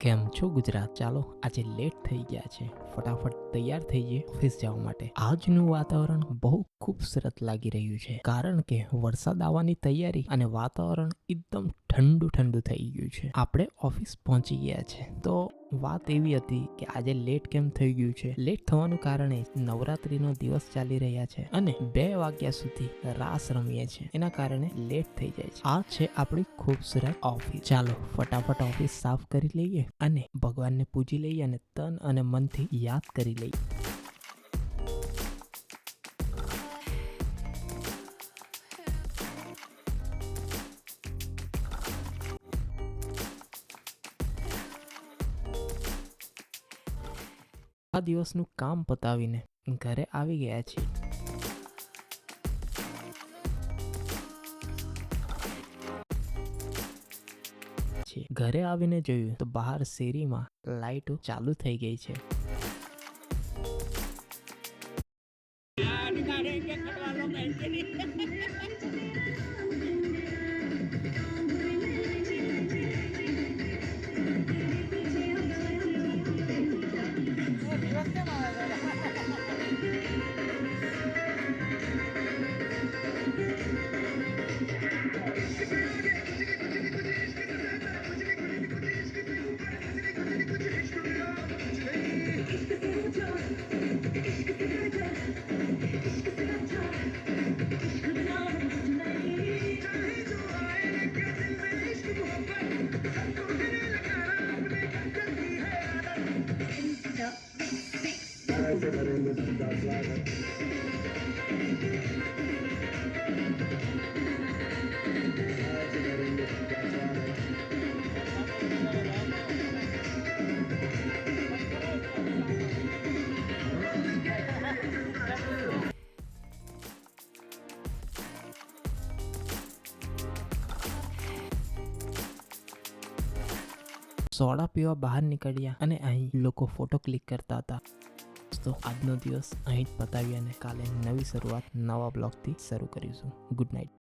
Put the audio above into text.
કેમ છો ગુજરાત? ચાલો, આજે લેટ થઈ ગયા છે. ફટાફટ તૈયાર થઈ જઈએ ઓફિસ જવા માટે. આજનું વાતાવરણ બહુ ખૂબસૂરત લાગી રહ્યું છે. કારણ કે વરસાદ આવવાની તૈયારી અને વાતાવરણ એકદમ ઠંડુ ઠંડુ થઈ ગયું છે. આપણે ઓફિસ પહોંચી ગયા છે. તો વાત એવી હતી કે આજે લેટ કેમ થઈ ગયું છે? લેટ થવાનું કારણે નવરાત્રીનો દિવસ ચાલી રહ્યા છે અને બે વાગ્યા સુધી રાસ રમીએ છે એના કારણે લેટ થઈ જાય છે. આ છે આપણી ખૂબસૂરત ઓફિસ ચાલો ફટાફટ ઓફિસ સાફ કરી લઈએ અને ભગવાનને પૂજી લઈએ અને તન અને મનથી યાદ કરી લઈએ. આ દિવસનું કામ પતાવીને ઘરે આવી ગયા છીએ. ઘરે આવીને જોયું તો બહાર શેરીમાં લાઈટો ચાલુ થઈ ગઈ છે. સોડા પીવા બહાર નીકળ્યા અને અહીં લોકો ફોટો ક્લિક કરતા હતા. તો આજનો દિવસ અહીં જ પતાવી અને કાલે નવી શરૂઆત નવા બ્લોગથી શરૂ કરીશું. Good night